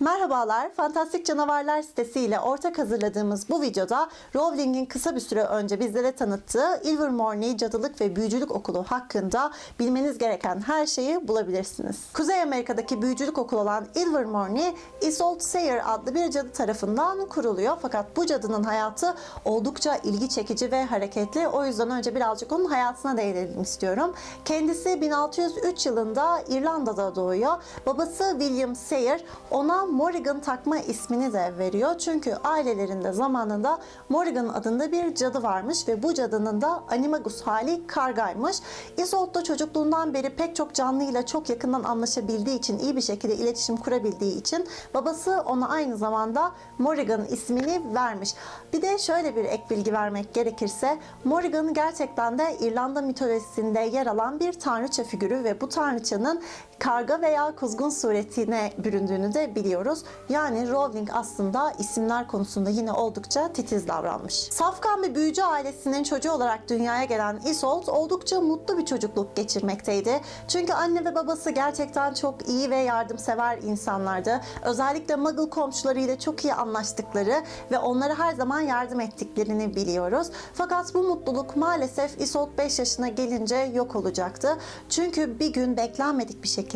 Merhabalar, Fantastik Canavarlar sitesiyle ortak hazırladığımız bu videoda Rowling'in kısa bir süre önce bizlere tanıttığı Ilvermorny Cadılık ve Büyücülük Okulu hakkında bilmeniz gereken her şeyi bulabilirsiniz. Kuzey Amerika'daki büyücülük okulu olan Ilvermorny, Isolde Sayer adlı bir cadı tarafından kuruluyor. Fakat bu cadının hayatı oldukça ilgi çekici ve hareketli. O yüzden önce birazcık onun hayatına değinelim istiyorum. Kendisi 1603 yılında İrlanda'da doğuyor. Babası William Sayer ona Morrigan takma ismini de veriyor. Çünkü ailelerinde zamanında Morrigan adında bir cadı varmış ve bu cadının da animagus hali kargaymış. Isolde da çocukluğundan beri pek çok canlıyla çok yakından anlaşabildiği için, iyi bir şekilde iletişim kurabildiği için babası ona aynı zamanda Morrigan ismini vermiş. Bir de şöyle bir ek bilgi vermek gerekirse Morrigan gerçekten de İrlanda mitolojisinde yer alan bir tanrıça figürü ve bu tanrıçanın karga veya kuzgun suretine büründüğünü de biliyoruz. Yani Rowling aslında isimler konusunda yine oldukça titiz davranmış. Safkan bir büyücü ailesinin çocuğu olarak dünyaya gelen Isolde oldukça mutlu bir çocukluk geçirmekteydi. Çünkü anne ve babası gerçekten çok iyi ve yardımsever insanlardı. Özellikle Muggle komşularıyla çok iyi anlaştıkları ve onlara her zaman yardım ettiklerini biliyoruz. Fakat bu mutluluk maalesef Isolde 5 yaşına gelince yok olacaktı. Çünkü bir gün beklenmedik bir şekilde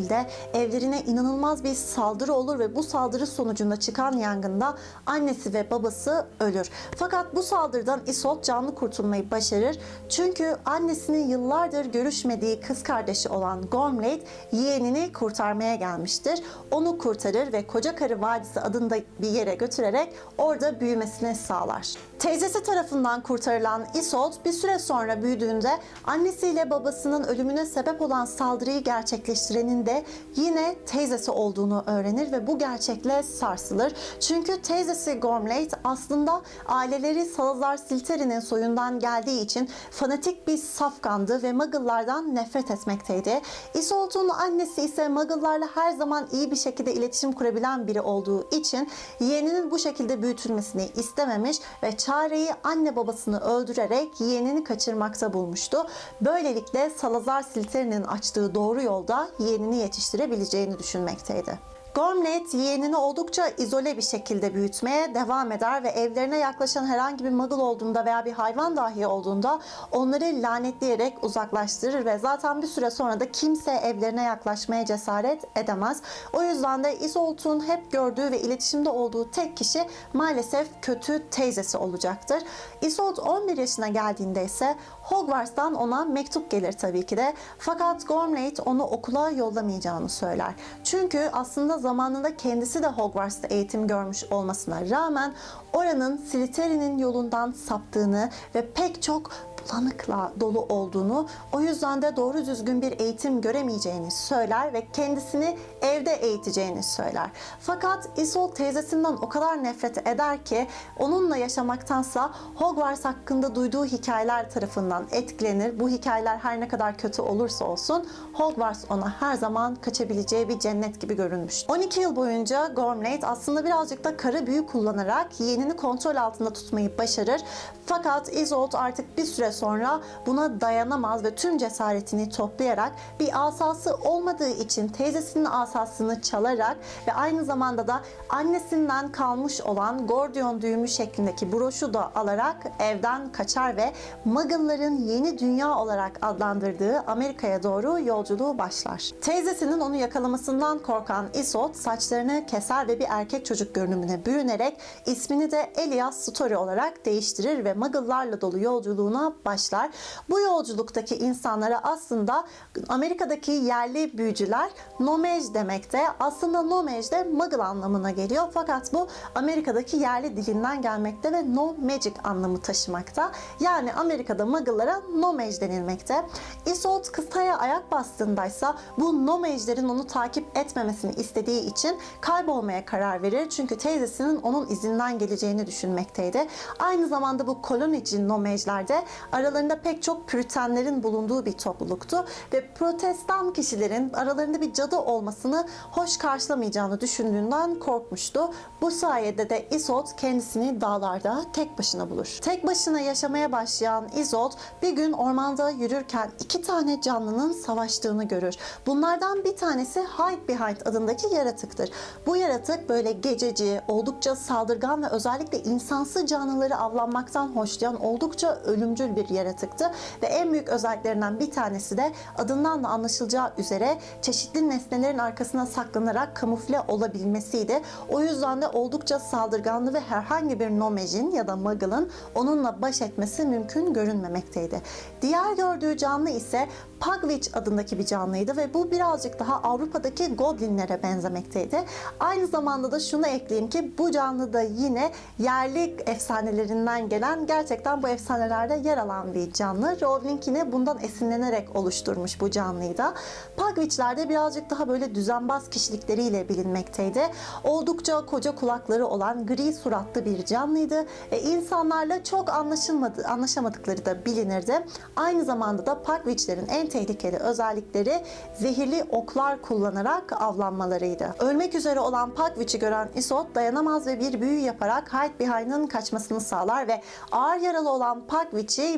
evlerine inanılmaz bir saldırı olur ve bu saldırı sonucunda çıkan yangında annesi ve babası ölür. Fakat bu saldırıdan Isolde canlı kurtulmayı başarır. Çünkü annesinin yıllardır görüşmediği kız kardeşi olan Gormlade yeğenini kurtarmaya gelmiştir. Onu kurtarır ve Kocakarı Vadisi adında bir yere götürerek orada büyümesini sağlar. Teyzesi tarafından kurtarılan Isolde bir süre sonra büyüdüğünde annesiyle babasının ölümüne sebep olan saldırıyı gerçekleştirenin de yine teyzesi olduğunu öğrenir ve bu gerçekle sarsılır. Çünkü teyzesi Gormlade aslında aileleri Salazar Slytherin'in soyundan geldiği için fanatik bir safkandı ve Muggle'lardan nefret etmekteydi. Isolde'un annesi ise Muggle'larla her zaman iyi bir şekilde iletişim kurabilen biri olduğu için yeğeninin bu şekilde büyütülmesini istememiş ve çareyi anne babasını öldürerek yeğenini kaçırmakta bulmuştu. Böylelikle Salazar Slytherin'in açtığı doğru yolda yeğenini yetiştirebileceğini düşünmekteydi. Gormlade yeğenini oldukça izole bir şekilde büyütmeye devam eder ve evlerine yaklaşan herhangi bir muggle olduğunda veya bir hayvan dahi olduğunda onları lanetleyerek uzaklaştırır ve zaten bir süre sonra da kimse evlerine yaklaşmaya cesaret edemez. O yüzden de Isolde'un hep gördüğü ve iletişimde olduğu tek kişi maalesef kötü teyzesi olacaktır. Isolde 11 yaşına geldiğinde ise Hogwarts'tan ona mektup gelir tabii ki de. Fakat Gormlade onu okula yollamayacağını söyler. Çünkü aslında zamanında kendisi de Hogwarts'ta eğitim görmüş olmasına rağmen oranın Slytherin'in yolundan saptığını ve pek çok bulanıkla dolu olduğunu, o yüzden de doğru düzgün bir eğitim göremeyeceğini söyler ve kendisini evde eğiteceğini söyler. Fakat Isolde teyzesinden o kadar nefret eder ki onunla yaşamaktansa Hogwarts hakkında duyduğu hikayeler tarafından etkilenir. Bu hikayeler her ne kadar kötü olursa olsun Hogwarts ona her zaman kaçabileceği bir cennet gibi görünmüş. 12 yıl boyunca Gormlade aslında birazcık da kara büyü kullanarak yeğenini kontrol altında tutmayı başarır. Fakat Isolde artık bir süre sonra buna dayanamaz ve tüm cesaretini toplayarak bir asası olmadığı için teyzesinin asasını çalarak ve aynı zamanda da annesinden kalmış olan Gordion düğümü şeklindeki broşu da alarak evden kaçar ve Muggle'ların yeni dünya olarak adlandırdığı Amerika'ya doğru yolculuğu başlar. Teyzesinin onu yakalamasından korkan Isolde saçlarını keser ve bir erkek çocuk görünümüne bürünerek ismini de Elias Story olarak değiştirir ve Muggle'larla dolu yolculuğuna başlar. Bu yolculuktaki insanlara aslında Amerika'daki yerli büyücüler Nomej demekte. Aslında Nomej de Muggle anlamına geliyor. Fakat bu Amerika'daki yerli dilinden gelmekte ve No Magic anlamı taşımakta. Yani Amerika'da Muggle'lara Nomej denilmekte. Isolde kıtaya ayak bastığındaysa bu Nomej'lerin onu takip etmemesini istediği için kaybolmaya karar verir. Çünkü teyzesinin onun izinden geleceğini düşünmekteydi. Aynı zamanda bu kolonici Nomej'ler de aralarında pek çok püritenlerin bulunduğu bir topluluktu ve protestan kişilerin aralarında bir cadı olmasını hoş karşılamayacağını düşündüğünden korkmuştu. Bu sayede de Isolde kendisini dağlarda tek başına bulur. Tek başına yaşamaya başlayan Isolde bir gün ormanda yürürken iki tane canlının savaştığını görür. Bunlardan bir tanesi Hide Behind adındaki yaratıktır. Bu yaratık böyle gececi, oldukça saldırgan ve özellikle insansı canlıları avlanmaktan hoşlayan oldukça ölümcül bir yaratıktı ve en büyük özelliklerinden bir tanesi de adından da anlaşılacağı üzere çeşitli nesnelerin arkasına saklanarak kamufle olabilmesiydi. O yüzden de oldukça saldırganlı ve herhangi bir nomejin ya da muggle'ın onunla baş etmesi mümkün görünmemekteydi. Diğer gördüğü canlı ise Pugwitch adındaki bir canlıydı ve bu birazcık daha Avrupa'daki goblinlere benzemekteydi. Aynı zamanda da şunu ekleyeyim ki bu canlı da yine yerli efsanelerinden gelen gerçekten bu efsanelerde yer alan bir canlı. Rowling yine bundan esinlenerek oluşturmuş bu canlıyı da. Pugwitch'ler de birazcık daha böyle düzenbaz kişilikleriyle bilinmekteydi. Oldukça koca kulakları olan gri suratlı bir canlıydı ve insanlarla çok anlaşılmadı, anlaşamadıkları da bilinirdi. Aynı zamanda da Pugwitch'lerin en tehlikeli özellikleri zehirli oklar kullanarak avlanmalarıydı. Ölmek üzere olan Pugwitch'i gören Isolde dayanamaz ve bir büyü yaparak Hide Behind'ın kaçmasını sağlar ve ağır yaralı olan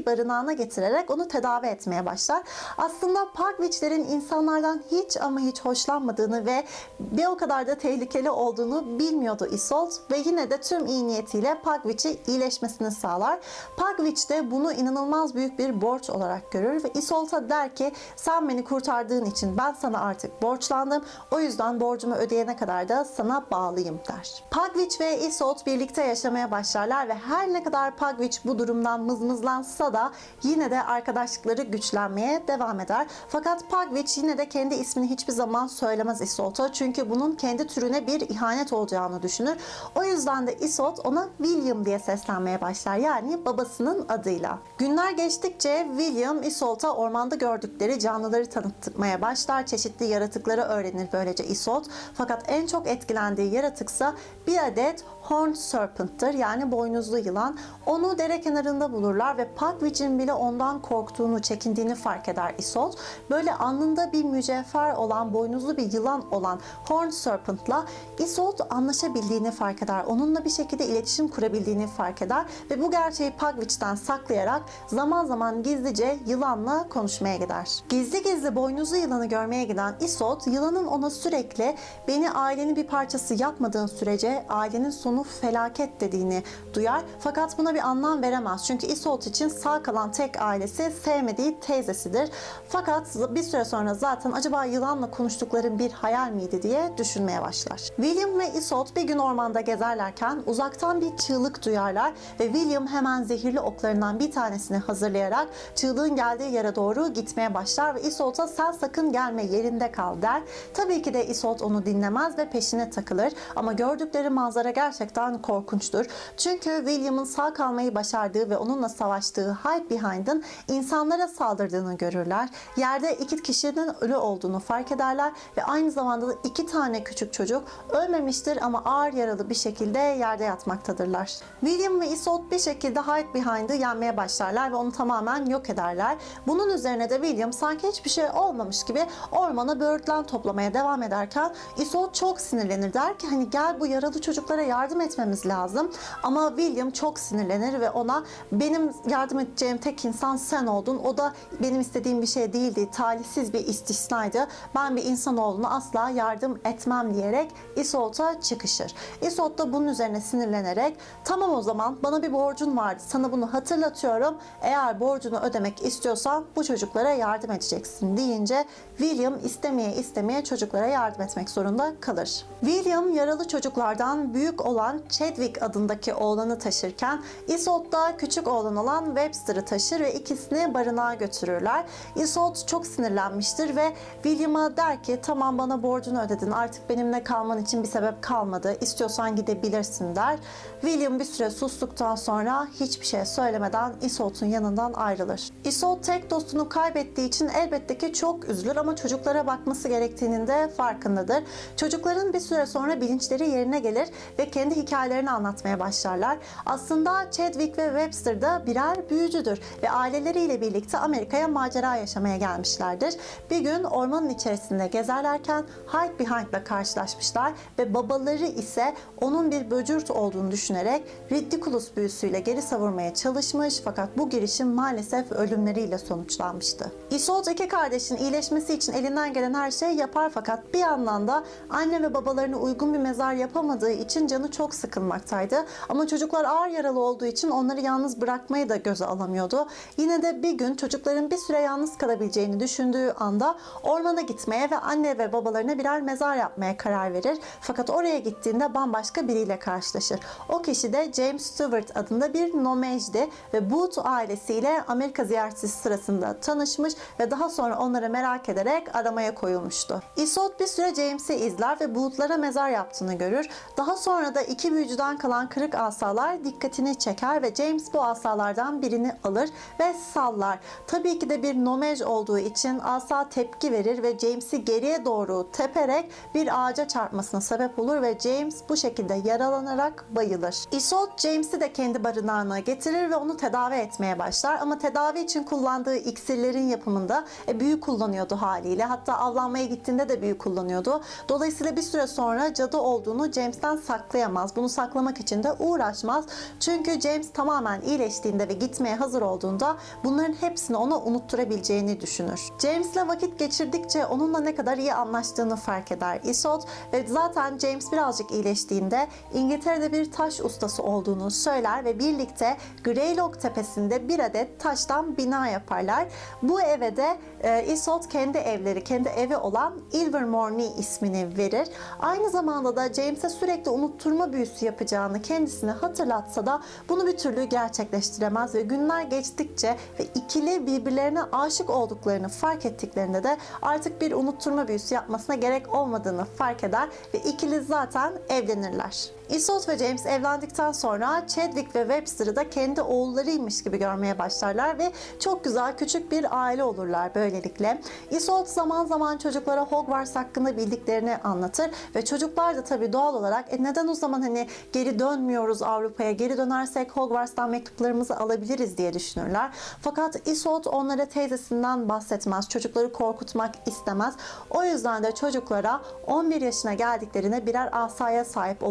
Barınağına getirerek onu tedavi etmeye başlar. Aslında Pugwitch'lerin insanlardan hiç ama hiç hoşlanmadığını ve bir o kadar da tehlikeli olduğunu bilmiyordu Isolde ve yine de tüm iyi niyetiyle Pugwitch'i iyileşmesini sağlar. Pugwitch de bunu inanılmaz büyük bir borç olarak görür ve Isolde'a der ki sen beni kurtardığın için ben sana artık borçlandım. O yüzden borcumu ödeyene kadar da sana bağlıyım der. Pugwitch ve Isolde birlikte yaşamaya başlarlar ve her ne kadar Pugwitch bu durumdan mızmızlansa da yine de arkadaşlıkları güçlenmeye devam eder. Fakat Pugwitch yine de kendi ismini hiçbir zaman söylemez Isolde'a çünkü bunun kendi türüne bir ihanet olacağını düşünür. O yüzden de Isolde ona William diye seslenmeye başlar yani babasının adıyla. Günler geçtikçe William Isolde'a ormanda gördükleri canlıları tanıtmaya başlar. Çeşitli yaratıkları öğrenir böylece Isolde. Fakat en çok etkilendiği yaratıksa bir adet Horn Serpent'tır yani boynuzlu yılan. Onu dere kenarında bulurlar ve Pugwitch'in bile ondan korktuğunu, çekindiğini fark eder Isolde. Böyle alnında bir mücevher olan, boynuzlu bir yılan olan Horn Serpent'la Isolde anlaşabildiğini fark eder. Onunla bir şekilde iletişim kurabildiğini fark eder ve bu gerçeği Pugwitch'ten saklayarak zaman zaman gizlice yılanla konuşmaya gider. Gizli gizli boynuzlu yılanı görmeye giden Isolde, yılanın ona sürekli beni ailenin bir parçası yapmadığın sürece ailenin sonu felaket dediğini duyar. Fakat buna bir anlam veremez. Çünkü Isolde için sağ kalan tek ailesi sevmediği teyzesidir. Fakat bir süre sonra zaten acaba yılanla konuştukları bir hayal miydi diye düşünmeye başlar. William ve Isolde bir gün ormanda gezerlerken uzaktan bir çığlık duyarlar ve William hemen zehirli oklarından bir tanesini hazırlayarak çığlığın geldiği yere doğru gitmeye başlar ve Isolde'a sen sakın gelme yerinde kal der. Tabii ki de Isolde onu dinlemez ve peşine takılır ama gördükleri manzara gerçekten korkunçtur. Çünkü William'ın sağ kalmayı başardığı ve onunla savaştığı Hide Behind'ın insanlara saldırdığını görürler. Yerde iki kişinin ölü olduğunu fark ederler ve aynı zamanda da iki tane küçük çocuk ölmemiştir ama ağır yaralı bir şekilde yerde yatmaktadırlar. William ve Isolde bir şekilde Hide Behind'ı yenmeye başlarlar ve onu tamamen yok ederler. Bunun üzerine de William sanki hiçbir şey olmamış gibi ormana böğürtlen toplamaya devam ederken Isolde çok sinirlenir der ki hani gel bu yaralı çocuklara yardım etmemiz lazım. Ama William çok sinirlenir ve ona benim yardım edeceğim tek insan sen oldun. O da benim istediğim bir şey değildi. Talihsiz bir istisnaydı. Ben bir insanoğluna asla yardım etmem diyerek Isolde'a çıkışır. Isolde da bunun üzerine sinirlenerek tamam o zaman bana bir borcun vardı. Sana bunu hatırlatıyorum. Eğer borcunu ödemek istiyorsan bu çocuklara yardım edeceksin deyince William istemeye istemeye çocuklara yardım etmek zorunda kalır. William yaralı çocuklardan büyük olan Chadwick adındaki oğlanı taşırken Isolde da küçük oğlan olan Webster'ı taşır ve ikisini barınağa götürürler. Isolde çok sinirlenmiştir ve William'a der ki tamam bana borcunu ödedin artık benimle kalman için bir sebep kalmadı. İstiyorsan gidebilirsin der. William bir süre sustuktan sonra hiçbir şey söylemeden Isolde'un yanından ayrılır. Isolde tek dostunu kaybettiği için elbette ki çok üzülür ama çocuklara bakması gerektiğinin de farkındadır. Çocukların bir süre sonra bilinçleri yerine gelir ve kendi kendi hikayelerini anlatmaya başlarlar. Aslında Chadwick ve Webster da birer büyücüdür ve aileleriyle birlikte Amerika'ya macera yaşamaya gelmişlerdir. Bir gün ormanın içerisinde gezerlerken Hide Behind'la karşılaşmışlar ve babaları ise onun bir böcürt olduğunu düşünerek Ridiculous büyüsüyle geri savurmaya çalışmış fakat bu girişim maalesef ölümleriyle sonuçlanmıştı. Isolde iki kardeşin iyileşmesi için elinden gelen her şeyi yapar fakat bir yandan da anne ve babalarına uygun bir mezar yapamadığı için canı çok sıkılmaktaydı. Ama çocuklar ağır yaralı olduğu için onları yalnız bırakmayı da göze alamıyordu. Yine de bir gün çocukların bir süre yalnız kalabileceğini düşündüğü anda ormana gitmeye ve anne ve babalarına birer mezar yapmaya karar verir. Fakat oraya gittiğinde bambaşka biriyle karşılaşır. O kişi de James Stewart adında bir nomejdi ve Booth ailesiyle Amerika ziyareti sırasında tanışmış ve daha sonra onları merak ederek aramaya koyulmuştu. Isolde bir süre James'i izler ve Booth'lara mezar yaptığını görür. Daha sonra da iki büyücüden kalan kırık asalar dikkatini çeker ve James bu asalardan birini alır ve sallar. Tabii ki de bir nomej olduğu için asa tepki verir ve James'i geriye doğru teperek bir ağaca çarpmasına sebep olur ve James bu şekilde yaralanarak bayılır. Isolde James'i de kendi barınağına getirir ve onu tedavi etmeye başlar ama tedavi için kullandığı iksirlerin yapımında e, büyü kullanıyordu haliyle. Hatta avlanmaya gittiğinde de büyü kullanıyordu. Dolayısıyla bir süre sonra cadı olduğunu James'ten saklayamaz. Bunu saklamak için de uğraşmaz. Çünkü James tamamen iyileştiğinde ve gitmeye hazır olduğunda bunların hepsini ona unutturabileceğini düşünür. James'le vakit geçirdikçe onunla ne kadar iyi anlaştığını fark eder Isolde ve zaten James birazcık iyileştiğinde İngiltere'de bir taş ustası olduğunu söyler ve birlikte Greylock tepesinde bir adet taştan bina yaparlar. Bu eve de e, Isolde kendi evleri, kendi evi olan Ilvermorny ismini verir. Aynı zamanda da James'e sürekli unutturma büyüsü yapacağını kendisine hatırlatsa da bunu bir türlü gerçekleştiremez ve günler geçtikçe ve ikili birbirlerine aşık olduklarını fark ettiklerinde de artık bir unutturma büyüsü yapmasına gerek olmadığını fark eder ve ikili zaten evlenirler. Isolde ve James evlendikten sonra Chadwick ve Webster'ı da kendi oğullarıymış gibi görmeye başlarlar ve çok güzel küçük bir aile olurlar böylelikle. Isolde zaman zaman çocuklara Hogwarts hakkında bildiklerini anlatır ve çocuklar da tabii doğal olarak e neden o zaman hani geri dönmüyoruz Avrupa'ya geri dönersek Hogwarts'tan mektuplarımızı alabiliriz diye düşünürler. Fakat Isolde onlara teyzesinden bahsetmez. Çocukları korkutmak istemez. O yüzden de çocuklara 11 yaşına geldiklerine birer asaya sahip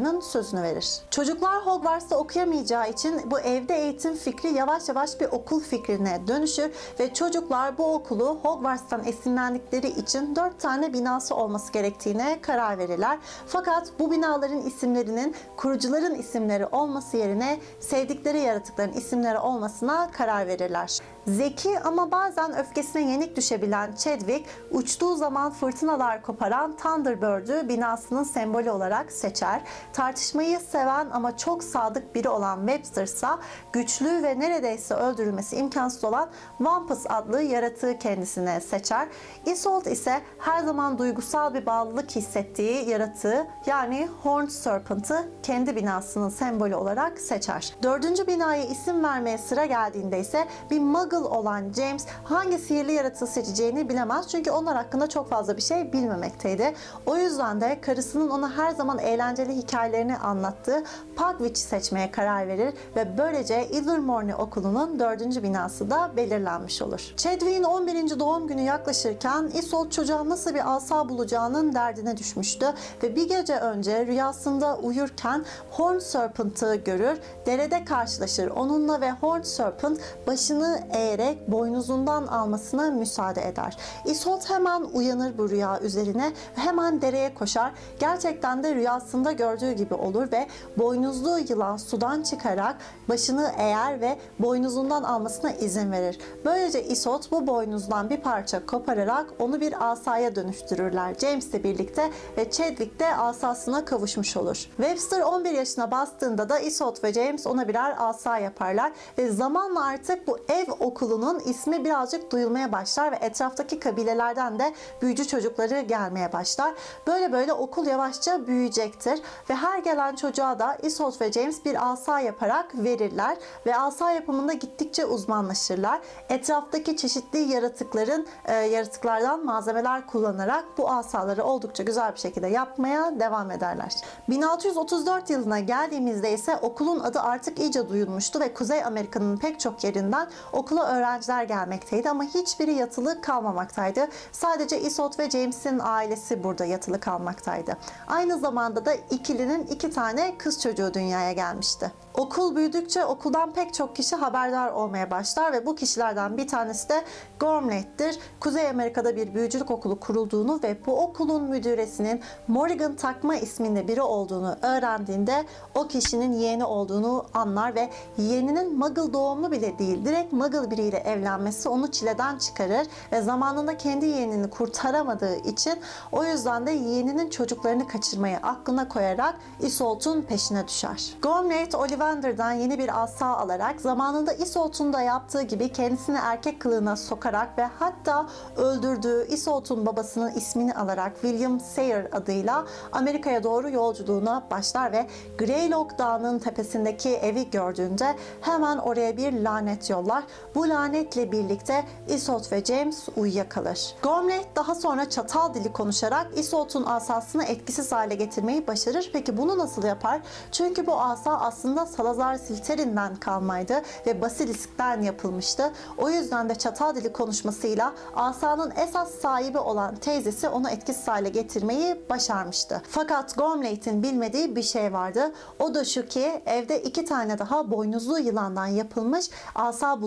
olacaklarının sözünü verir. Çocuklar Hogwarts'ta okuyamayacağı için bu evde eğitim fikri yavaş yavaş bir okul fikrine dönüşür ve çocuklar bu okulu Hogwarts'tan esinlendikleri için 4 tane binası olması gerektiğine karar verirler. Fakat bu binaların isimlerinin kurucuların isimleri olması yerine sevdikleri yaratıkların isimleri olmasına karar verirler. Zeki ama bazen öfkesine yenik düşebilen Chadwick uçtuğu zaman fırtınalar koparan Thunderbird'ü binasının sembolü olarak seçer. Tartışmayı seven ama çok sadık biri olan Webster ise güçlü ve neredeyse öldürülmesi imkansız olan Wampus adlı yaratığı kendisine seçer. Isolde ise her zaman duygusal bir bağlılık hissettiği yaratığı yani Horned Serpent'ı kendi binasının sembolü olarak seçer. Dördüncü binaya isim vermeye sıra geldiğinde ise bir muggle olan James hangi sihirli yaratığı seçeceğini bilemez. Çünkü onlar hakkında çok fazla bir şey bilmemekteydi. O yüzden de karısının ona her zaman eğlenceli hikayelerini anlattığı Pugwitch'i seçmeye karar verir ve böylece Ilvermorny okulunun dördüncü binası da belirlenmiş olur. Chadwick'in 11. doğum günü yaklaşırken Isolde çocuğa nasıl bir asa bulacağının derdine düşmüştü ve bir gece önce rüyasında uyurken Horn Serpent'ı görür, derede karşılaşır. Onunla ve Horn Serpent başını eğerek boynuzundan almasına müsaade eder. Isolde hemen uyanır bu rüya üzerine hemen dereye koşar. Gerçekten de rüyasında gördüğü gibi olur ve boynuzlu yılan sudan çıkarak başını eğer ve boynuzundan almasına izin verir. Böylece Isolde bu boynuzdan bir parça kopararak onu bir asaya dönüştürürler. James'le birlikte ve Chadwick de asasına kavuşmuş olur. Webster 11 yaşına bastığında da Isolde ve James ona birer asa yaparlar ve zamanla artık bu ev okulunun ismi birazcık duyulmaya başlar ve etraftaki kabilelerden de büyücü çocukları gelmeye başlar. Böyle böyle okul yavaşça büyüyecektir ve her gelen çocuğa da Isolde ve James bir asa yaparak verirler ve asa yapımında gittikçe uzmanlaşırlar. Etraftaki çeşitli yaratıkların e, yaratıklardan malzemeler kullanarak bu asaları oldukça güzel bir şekilde yapmaya devam ederler. 1634 yılına geldiğimizde ise okulun adı artık iyice duyulmuştu ve Kuzey Amerika'nın pek çok yerinden okula öğrenciler gelmekteydi ama hiçbiri yatılı kalmamaktaydı. Sadece Isolde ve James'in ailesi burada yatılı kalmaktaydı. Aynı zamanda da ikilinin iki tane kız çocuğu dünyaya gelmişti. Okul büyüdükçe okuldan pek çok kişi haberdar olmaya başlar ve bu kişilerden bir tanesi de Gormlet'tir. Kuzey Amerika'da bir büyücülük okulu kurulduğunu ve bu okulun müdüresinin Morrigan Takma isminde biri olduğunu öğrendiğinde o kişinin yeğeni olduğunu anlar ve yeğeninin Muggle doğumlu bile değil direkt Muggle biriyle evlenmesi onu çileden çıkarır ve zamanında kendi yeğenini kurtaramadığı için o yüzden de yeğeninin çocuklarını kaçırmayı aklına koyarak Isolde'un peşine düşer. Gormleth Ollivander'dan yeni bir asa alarak zamanında Isolde'un da yaptığı gibi kendisini erkek kılığına sokarak ve hatta öldürdüğü Isolde'un babasının ismini alarak William Sayre adıyla Amerika'ya doğru yolculuğuna başlar ve Greylock Dağı'nın tepesindeki evi gördüğünde hemen oraya bir lanet yollar. Bu lanetle birlikte Isolde ve James uyuyakalır. Gormleth daha sonra çatal dili konuşarak Isolde'un asasını etkisiz hale getirmeyi başarır. Peki bunu nasıl yapar? Çünkü bu asa aslında Salazar Slytherin'den kalmaydı ve Basilisk'ten yapılmıştı. O yüzden de çatal dili konuşmasıyla asanın esas sahibi olan teyzesi onu etkisiz hale getirmeyi başarmıştı. Fakat Gormlaith'in bilmediği bir şey vardı. O da şu ki evde iki tane daha boynuzlu yılandan yapılmış asa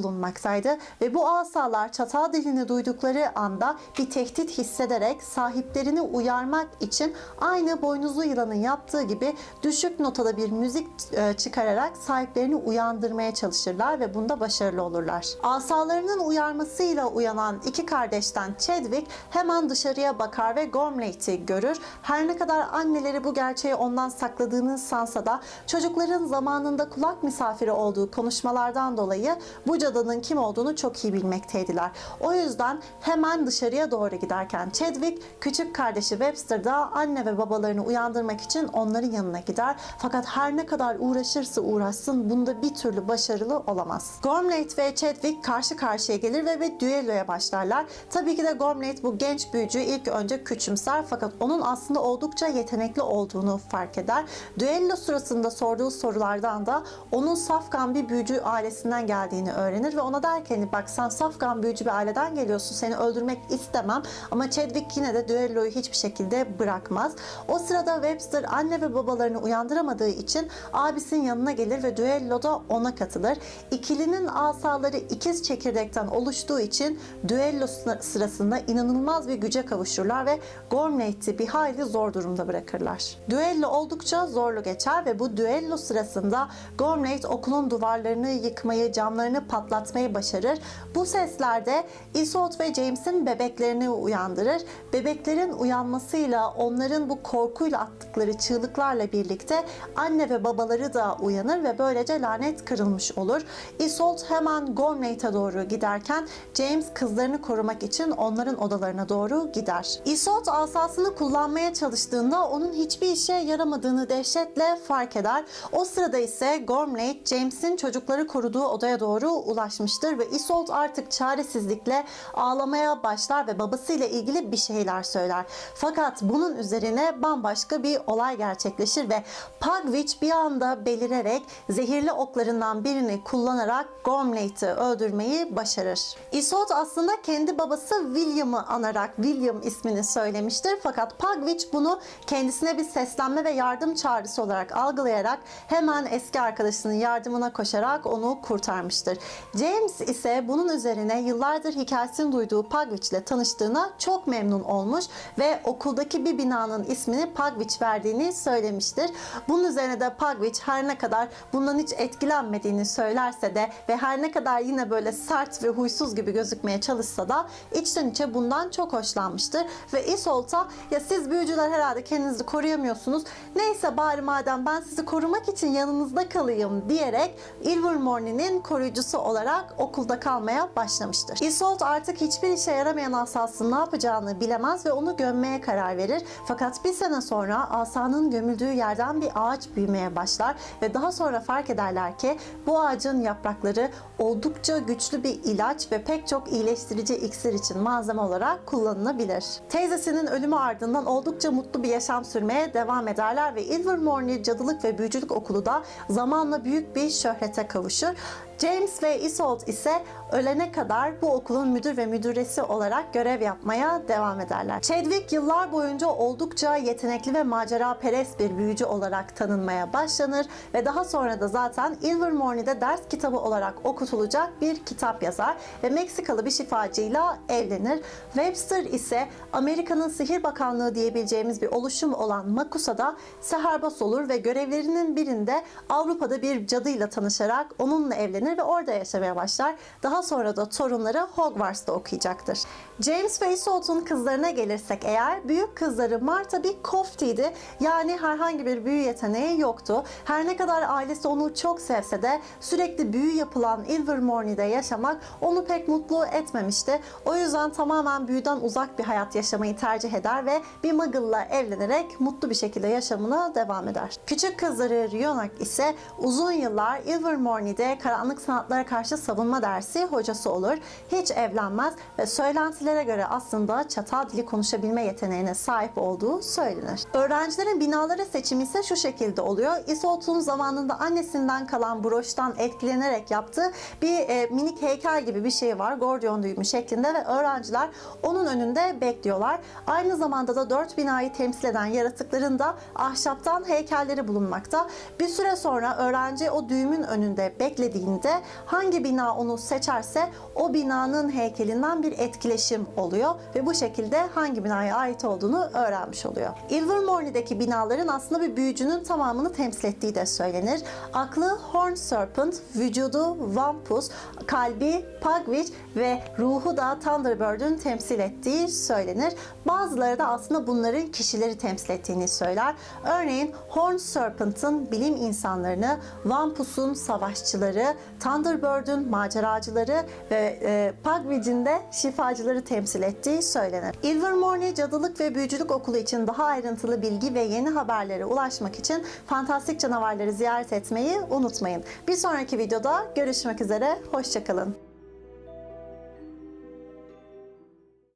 bulunmaktaydı ve bu asalar çatal dilini duydukları anda bir tehdit hissederek sahiplerini uyarmak için aynı boynuzlu yılanın yaptığı gibi düşük notalı bir müzik e, çıkararak sahiplerini uyandırmaya çalışırlar ve bunda başarılı olurlar. Asalarının uyarmasıyla uyanan iki kardeşten Chadwick hemen dışarıya bakar ve Gormlaith'i görür. Her ne kadar anneleri bu gerçeği ondan sakladığını sansa da çocukların zamanında kulak misafiri olduğu konuşmalardan dolayı bu cadının kim olduğunu çok iyi bilmekteydiler. O yüzden hemen dışarıya doğru giderken Chadwick küçük kardeşi Webster da anne ve babalarını uyandırmak için onların yanına gider. Fakat her ne kadar uğraşırsa uğraşsın bunda bir türlü başarılı olamaz. Gormleth ve Chadwick karşı karşıya gelir ve bir düelloya başlarlar. Tabii ki de Gormleth bu genç büyücüyü ilk önce küçümser fakat onun aslında oldukça yetenekli olduğunu fark eder. Düello sırasında sorduğu sorulardan da onun safkan bir büyücü ailesinden geldiğini öğrenir ve ona der ki hani bak sen safkan büyücü bir aileden geliyorsun seni öldürmek istemem ama Chadwick yine de düelloyu hiçbir şekilde bırakmaz. O sırada Webster anne ve babalarını uyandıramadığı için abisinin yanına gelir ve düelloda ona katılır. İkilinin asaları ikiz çekirdekten oluştuğu için düello sırasında inanılmaz bir güce kavuşurlar ve Gormlaith'i bir hayli zor durumda bırakırlar. Düello oldukça zorlu geçer ve bu düello sırasında Gormlaith okulun duvarlarını yıkmayı, camlarını patlatmayı başarır. Bu sesler de Isolde ve James'in bebeklerini uyandırır. Bebeklerin uyanmasıyla onların bu korkuyla attıkları çığlıklarla birlikte anne ve babaları da uyanır ve böylece lanet kırılmış olur. Isolde hemen Gormlaith'e doğru giderken James kızlarını korumak için onların odalarına doğru gider. Isolde asasını kullanmaya çalıştığında onun hiçbir işe yaramadığını dehşetle fark eder. O sırada ise Gormlaith James'in çocukları koruduğu odaya doğru ulaşmıştır ve Isolde artık çaresizlikle ağlamaya başlar ve babasıyla ilgili bir şeyler söyler. Fakat bunun üzerine bambaşka bir olay gerçekleşir ve Pugwitch bir anda belirerek zehirli oklarından birini kullanarak Gormlaith'i öldürmeyi başarır. Isolde aslında kendi babası William'ı anarak William ismini söylemiştir. Fakat Pugwitch bunu kendisine bir seslenme ve yardım çağrısı olarak algılayarak hemen eski arkadaşının yardımına koşarak onu kurtarmıştır. James ise bunun üzerine yıllardır hikayesini duyduğu Pugwitch ile tanıştığına çok memnun olmuş ve okuldaki bir binanın ismini Pugwitch verdiğini söylemiştir. Bunun üzerine de Pugwitch her ne kadar bundan hiç etkilenmediğini söylerse de ve her ne kadar yine böyle sert ve huysuz gibi gözükmeye çalışsa da içten içe bundan çok hoşlanmıştır ve Isolde'a ya siz büyücüler herhalde kendinizi koruyamıyorsunuz. Neyse bari madem ben sizi korumak için yanınızda kalayım diyerek Ilvermorny'nin koruyucusu olarak okulda kalmaya başlamıştır. Isolde artık hiçbir işe yaramayan asasının ne yapacağını bilemez ve onu gömmeye karar verir. Fakat bir sene sonra asanın gömüldüğü yerden bir ağaç büyümeye başlar ve daha sonra fark ederler ki bu ağacın yaprakları oldukça güçlü bir ilaç ve pek çok iyileştirici iksir için malzeme olarak kullanılabilir. Teyzesinin ölümü ardından oldukça mutlu bir yaşam sürmeye devam ederler ve Ilvermorny Cadılık ve Büyücülük Okulu da zamanla büyük bir şöhrete kavuşur. James ve Isolde ise ölene kadar bu okulun müdür ve müdüresi olarak görev yapmaya devam ederler. Chadwick yıllar boyunca oldukça yetenekli ve macera perest bir büyücü olarak tanınmaya başlanır ve daha sonra da zaten Ilvermorny'de ders kitabı olarak okutulacak bir kitap yazar ve Meksikalı bir şifacıyla evlenir. Webster ise Amerika'nın sihir bakanlığı diyebileceğimiz bir oluşum olan Makusa'da seherbaz olur ve görevlerinin birinde Avrupa'da bir cadıyla tanışarak onunla evlenir ve orada yaşamaya başlar. Daha sonra da torunları Hogwarts'ta okuyacaktır. James ve kızlarına gelirsek eğer büyük kızları Martha bir koftiydi. Yani herhangi bir büyü yeteneği yoktu. Her ne kadar ailesi onu çok sevse de sürekli büyü yapılan Ilvermorny'de yaşamak onu pek mutlu etmemişti. O yüzden tamamen büyüden uzak bir hayat yaşamayı tercih eder ve bir muggle'la evlenerek mutlu bir şekilde yaşamına devam eder. Küçük kızları Rionak ise uzun yıllar Ilvermorny'de karanlık sanatlara karşı savunma dersi hocası olur. Hiç evlenmez ve söylentilere göre aslında çatal dili konuşabilme yeteneğine sahip olduğu söylenir. Öğrencilerin binaları seçimi ise şu şekilde oluyor. Isolde'un zamanında annesinden kalan broştan etkilenerek yaptığı bir e, minik heykel gibi bir şey var. Gordion düğümü şeklinde ve öğrenciler onun önünde bekliyorlar. Aynı zamanda da dört binayı temsil eden yaratıkların da ahşaptan heykelleri bulunmakta. Bir süre sonra öğrenci o düğümün önünde beklediğinde hangi bina onu seçerse o binanın heykelinden bir etkileşim oluyor ve bu şekilde hangi binaya ait olduğunu öğrenmiş oluyor. Ilvermorny'deki binaların aslında bir büyücünün tamamını temsil ettiği de söylenir. Aklı Horn Serpent, vücudu Wampus, kalbi Pugwitch ve ruhu da Thunderbird'ün temsil ettiği söylenir. Bazıları da aslında bunların kişileri temsil ettiğini söyler. Örneğin Horn Serpent'ın bilim insanlarını, Wampus'un savaşçıları, Thunderbird'ün maceracıları ve e, Pugwitch'in de şifacıları temsil ettiği söylenir. Ilvermorny Cadılık ve Büyücülük Okulu için daha ayrıntılı bilgi ve yeni haberlere ulaşmak için fantastik canavarları ziyaret etmeyi unutmayın. Bir sonraki videoda görüşmek üzere, hoşçakalın.